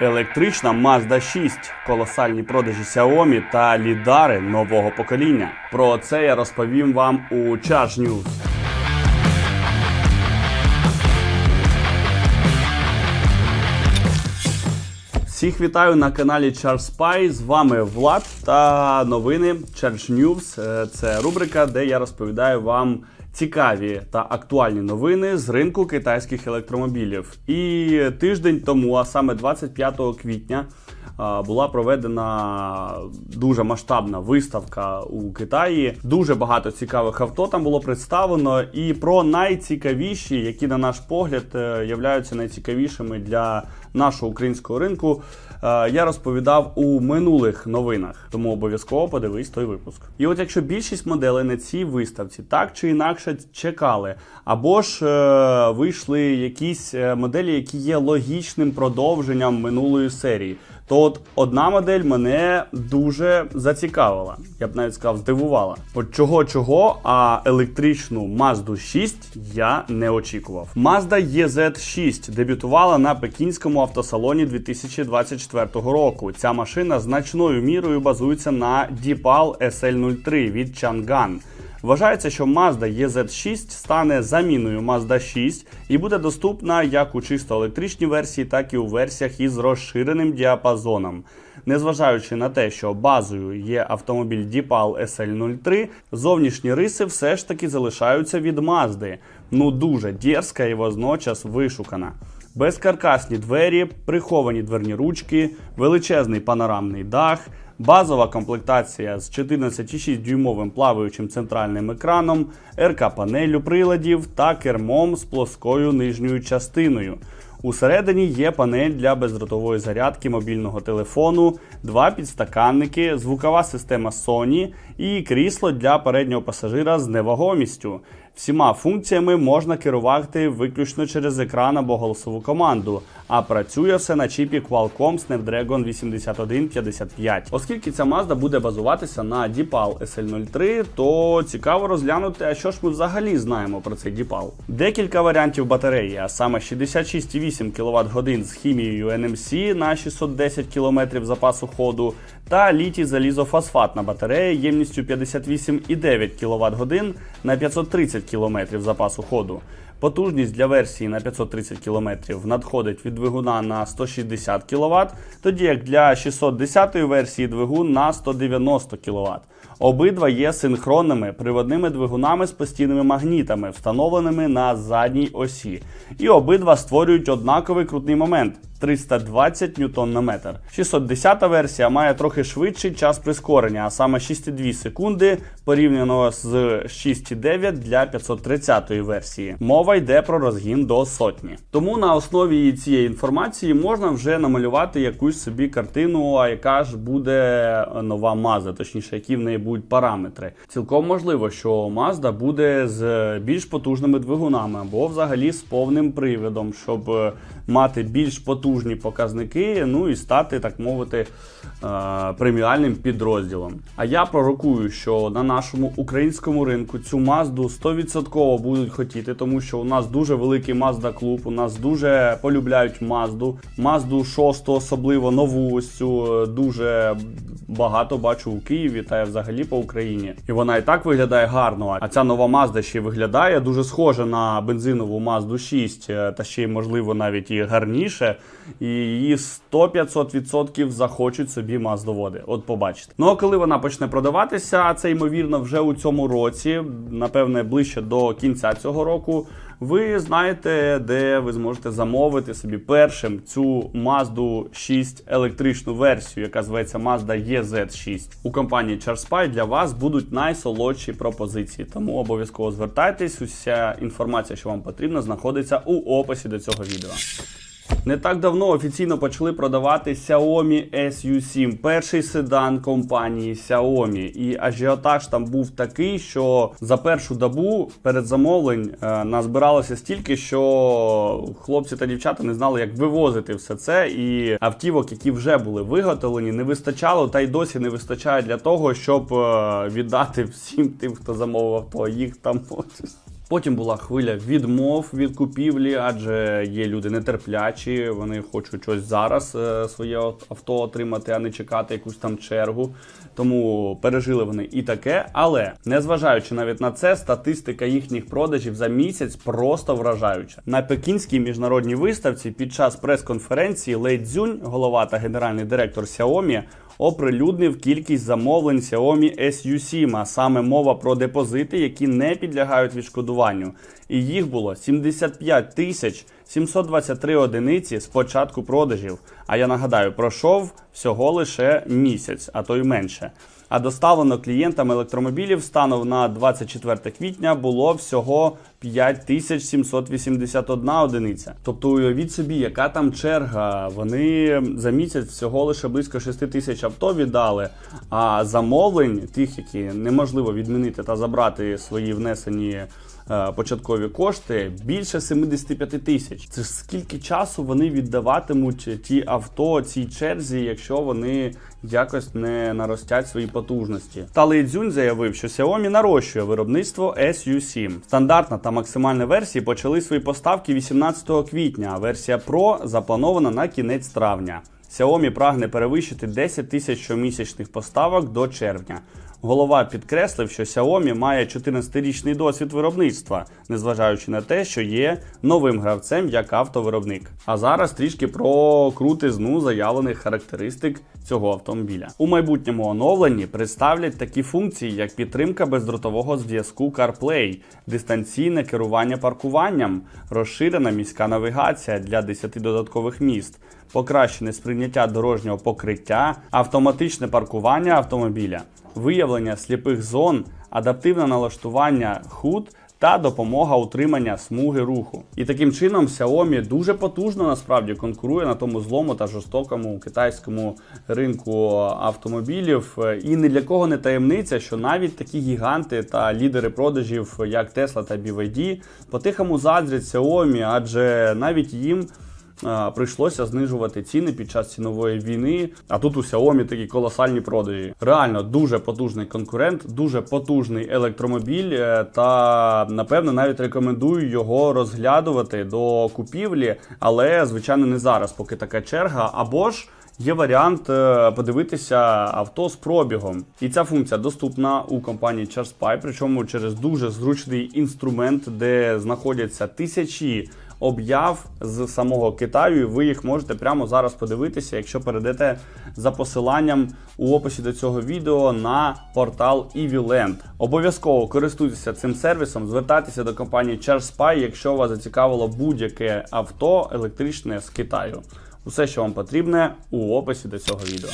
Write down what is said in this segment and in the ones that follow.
Електрична Mazda 6, колосальні продажі Xiaomi та лідари нового покоління. Про це я розповім вам у Charge News. Всіх вітаю на каналі Charge Spy. З вами Влад та новини Charge News. Е, Це рубрика, де я розповідаю вам цікаві та актуальні новини з ринку китайських електромобілів. І тиждень тому, а саме 25 квітня, була проведена дуже масштабна виставка у Китаї. Дуже багато цікавих авто там було представлено. І про найцікавіші, які, на наш погляд, е, являються найцікавішими для нашого українського ринку. е, Я розповідав у минулих новинах, тому обов'язково подивись той випуск. І от якщо більшість моделей на цій виставці так чи інакше чекали, або ж е, вийшли якісь е, моделі, які є логічним продовженням минулої серії, то от одна модель мене дуже зацікавила. Я б навіть сказав, здивувала. От чого чого, а електричну Mazda 6 я не очікував. Mazda EZ6 дебютувала на пекінському автосалоні 2024 року. Ця машина значною мірою базується на DeepAl SL03 від Chang'an. Вважається, що Mazda EZ6 стане заміною Mazda 6 і буде доступна як у чисто електричній версії, так і у версіях із розширеним діапазоном. Незважаючи на те, що базою є автомобіль DeepAl SL03, зовнішні риси все ж таки залишаються від Mazda. Ну дуже дерзка і водночас вишукана. Безкаркасні двері, приховані дверні ручки, величезний панорамний дах, базова комплектація з 14,6 дюймовим плаваючим центральним екраном, РК-панелю приладів та кермом з плоскою нижньою частиною. Усередині є панель для бездротової зарядки мобільного телефону, два підстаканники, звукова система Sony і крісло для переднього пасажира з невагомістю. Всіма функціями можна керувати виключно через екран або голосову команду, а працює все на чіпі Qualcomm Snapdragon 8155. Оскільки ця Mazda буде базуватися на DeepAl SL03, то цікаво розглянути, а що ж ми взагалі знаємо про цей DeepAl. Декілька варіантів батареї, а саме 66,8 кВт годин з хімією NMC на 610 км запасу ходу, та літій залізофосфатна батарея ємністю 58,9 кВт годин на 530 км запасу ходу. Потужність для версії на 530 км надходить від двигуна на 160 кВт, тоді як для 610 версії двигун на 190 кВт. Обидва є синхронними приводними двигунами з постійними магнітами, встановленими на задній осі. І обидва створюють однаковий крутний момент 320 ньютон на метр. 610 версія має трохи швидший час прискорення, а саме 6,2 секунди порівняно з 6,9 для 530 версії. Мова йде про розгін до сотні. Тому на основі цієї інформації можна вже намалювати якусь собі картину, а яка ж буде нова Mazda, точніше, які в неї будуть параметри. Цілком можливо, що Mazda буде з більш потужними двигунами або взагалі з повним приводом, щоб е, мати більш потужні показники, ну і стати, так мовити, е, преміальним підрозділом. А я пророкую, що на нашому українському ринку цю Мазду 100% будуть хотіти, тому що у нас дуже великий Mazda клуб, у нас дуже полюбляють Мазду. Мазду 6 особливо нову ось цю е, дуже багато бачу у Києві та взагалі по Україні. І вона і так виглядає гарно. А ця нова Mazda ще виглядає дуже схоже на бензинову Mazda 6, е, та ще й можливо навіть і гарніше. І її 100-500% захочуть собі маздоводи. От побачите. Ну а коли вона почне продаватися, це ймовірно вже у цьому році, напевне, ближче до кінця цього року. Ви знаєте, де ви зможете замовити собі першим цю Mazda 6 електричну версію, яка зветься Mazda EZ6. У компанії CharSpy для вас будуть найсолодші пропозиції. Тому обов'язково звертайтесь. Уся інформація, що вам потрібна, знаходиться у описі до цього відео. Не так давно офіційно почали продавати Xiaomi SU7, перший седан компанії Xiaomi. І ажіотаж там був такий, що за першу добу перед замовлень е, назбиралося стільки, що хлопці та дівчата не знали, як вивозити все це. І автівок, які вже були виготовлені, не вистачало, та й досі не вистачає для того, щоб е, віддати всім тим, хто замовив авто. Їх там Потім була хвиля відмов від купівлі, адже є люди нетерплячі, вони хочуть щось зараз е, своє авто отримати, а не чекати якусь там чергу. Тому пережили вони і таке. Але незважаючи навіть на це, статистика їхніх продажів за місяць просто вражаюча. На пекінській міжнародній виставці під час прес-конференції Лей Цзюнь, голова та генеральний директор Xiaomi, оприлюднив кількість замовлень Xiaomi SU7, а саме мова про депозити, які не підлягають відшкодуванню. І їх було 75 тисяч 723 одиниці з початку продажів. А я нагадаю, пройшов всього лише місяць, а то й менше. А доставлено клієнтам електромобілів станом на 24 квітня було всього 5781 одиниця. Тобто уявіть собі, яка там черга. Вони за місяць всього лише близько 6 тисяч авто віддали. А замовлень, тих, які неможливо відмінити та забрати свої внесені початкові кошти більше 75 тисяч. Це ж скільки часу вони віддаватимуть ті авто цій черзі, якщо вони якось не наростять свої потужності. Та Цзюнь заявив, що Xiaomi нарощує виробництво SU7. Стандартна та максимальна версії почали свої поставки 18 квітня, а версія Pro запланована на кінець травня. Xiaomi прагне перевищити 10 тисяч щомісячних поставок до червня. Голова підкреслив, що Xiaomi має 14-річний досвід виробництва, незважаючи на те, що є новим гравцем як автовиробник. А зараз трішки про крутизну заявлених характеристик цього автомобіля. У майбутньому оновленні представлять такі функції, як підтримка бездротового зв'язку CarPlay, дистанційне керування паркуванням, розширена міська навігація для 10 додаткових міст покращене сприйняття дорожнього покриття, автоматичне паркування автомобіля, виявлення сліпих зон, адаптивне налаштування худ та допомога утримання смуги руху. І таким чином Xiaomi дуже потужно насправді конкурує на тому злому та жорстокому китайському ринку автомобілів. І ні для кого не таємниця, що навіть такі гіганти та лідери продажів, як Tesla та BYD, по-тихому заздрять Xiaomi, адже навіть їм. Прийшлося знижувати ціни під час цінової війни. А тут у Xiaomi такі колосальні продажі. Реально дуже потужний конкурент, дуже потужний електромобіль. е, Та напевно навіть рекомендую його розглядувати до купівлі, але звичайно не зараз, поки така черга. Або ж. Є варіант е, подивитися авто з пробігом, і ця функція доступна у компанії ChargeSpy, причому через дуже зручний інструмент, де знаходяться тисячі об'яв з самого Китаю. і Ви їх можете прямо зараз подивитися, якщо перейдете за посиланням у описі до цього відео на портал EVLand. Обов'язково користуйтеся цим сервісом, звертайтеся до компанії ChargeSpy, якщо вас зацікавило будь-яке авто електричне з Китаю. Усе, що вам потрібне, у описі до цього відео.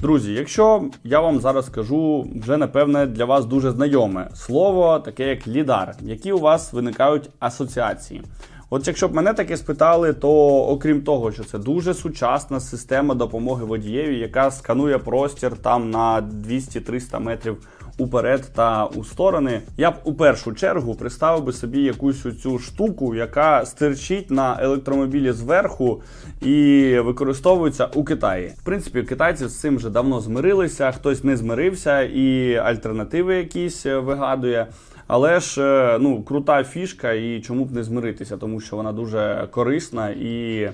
Друзі, якщо я вам зараз скажу вже напевне для вас дуже знайоме слово, таке як лідар, які у вас виникають асоціації. От якщо б мене таке спитали, то окрім того, що це дуже сучасна система допомоги водієві, яка сканує простір там на 200-300 метрів уперед та у сторони, я б у першу чергу представив би собі якусь цю штуку, яка стирчить на електромобілі зверху і використовується у Китаї. В принципі, китайці з цим вже давно змирилися, хтось не змирився і альтернативи якісь е, вигадує. Але ж е, ну крута фішка, і чому б не змиритися, тому що вона дуже корисна і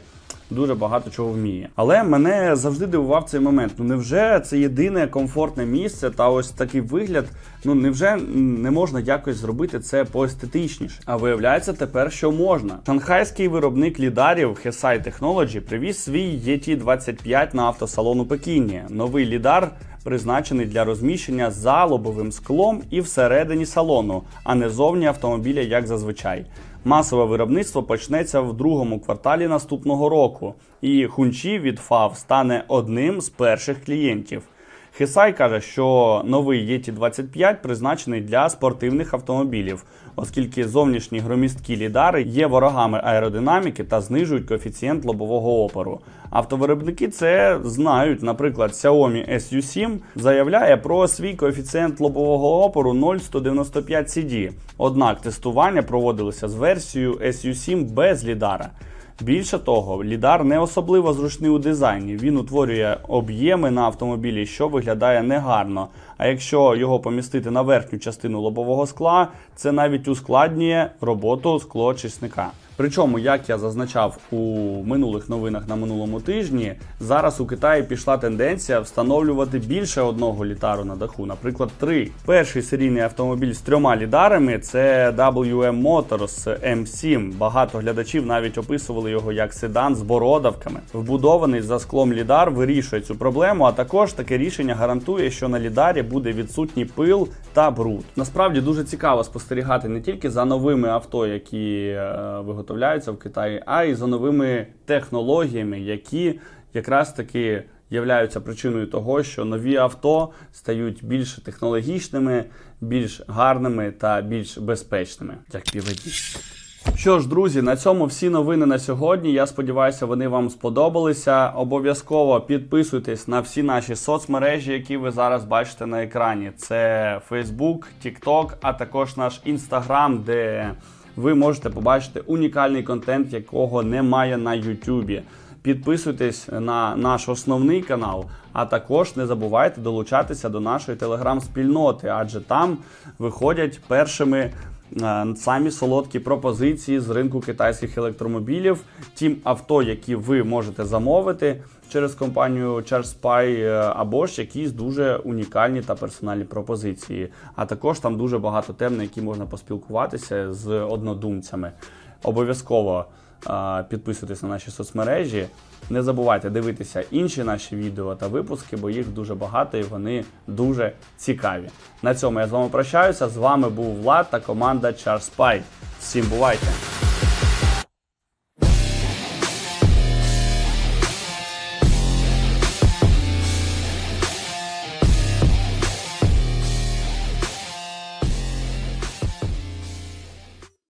дуже багато чого вміє. Але мене завжди дивував цей момент. Ну невже це єдине комфортне місце та ось такий вигляд? Ну невже не можна якось зробити це поестетичніше? А виявляється тепер, що можна. Шанхайський виробник лідарів Hesai Technology привіз свій ET25 на автосалон у Пекіні. Новий лідар призначений для розміщення за лобовим склом і всередині салону, а не зовні автомобіля, як зазвичай. Масове виробництво почнеться в другому кварталі наступного року, і хунчі від ФАВ стане одним з перших клієнтів. Хесай каже, що новий Yeti 25 призначений для спортивних автомобілів, оскільки зовнішні громісткі лідари є ворогами аеродинаміки та знижують коефіцієнт лобового опору. Автовиробники це знають. Наприклад, Xiaomi SU7 заявляє про свій коефіцієнт лобового опору 0,195 CD. Однак тестування проводилися з версією SU7 без лідара. Більше того, лідар не особливо зручний у дизайні. Він утворює об'єми на автомобілі, що виглядає негарно. А якщо його помістити на верхню частину лобового скла, це навіть ускладнює роботу склоочисника. Причому, як я зазначав у минулих новинах на минулому тижні, зараз у Китаї пішла тенденція встановлювати більше одного літару на даху, наприклад, три. Перший серійний автомобіль з трьома лідарами це WM Motors M7. Багато глядачів навіть описували його як седан з бородавками. Вбудований за склом лідар вирішує цю проблему, а також таке рішення гарантує, що на лідарі буде відсутній пил та бруд. Насправді дуже цікаво спостерігати не тільки за новими авто, які е, виготовляються в Китаї, а й за новими технологіями, які якраз таки являються причиною того, що нові авто стають більш технологічними, більш гарними та більш безпечними, як піводі. Що ж, друзі, на цьому всі новини на сьогодні. Я сподіваюся, вони вам сподобалися. Обов'язково підписуйтесь на всі наші соцмережі, які ви зараз бачите на екрані. Це Facebook, TikTok, а також наш Instagram, де ви можете побачити унікальний контент, якого немає на YouTube. Підписуйтесь на наш основний канал, а також не забувайте долучатися до нашої телеграм-спільноти, адже там виходять першими самі солодкі пропозиції з ринку китайських електромобілів, тім авто, які ви можете замовити через компанію ChargeSpy, е, або ж якісь дуже унікальні та персональні пропозиції. А також там дуже багато тем, на які можна поспілкуватися з однодумцями. Обов'язково е, підписуйтесь на наші соцмережі. Не забувайте дивитися інші наші відео та випуски, бо їх дуже багато і вони дуже цікаві. На цьому я з вами прощаюся. З вами був Влад та команда CharSpy. Всім бувайте!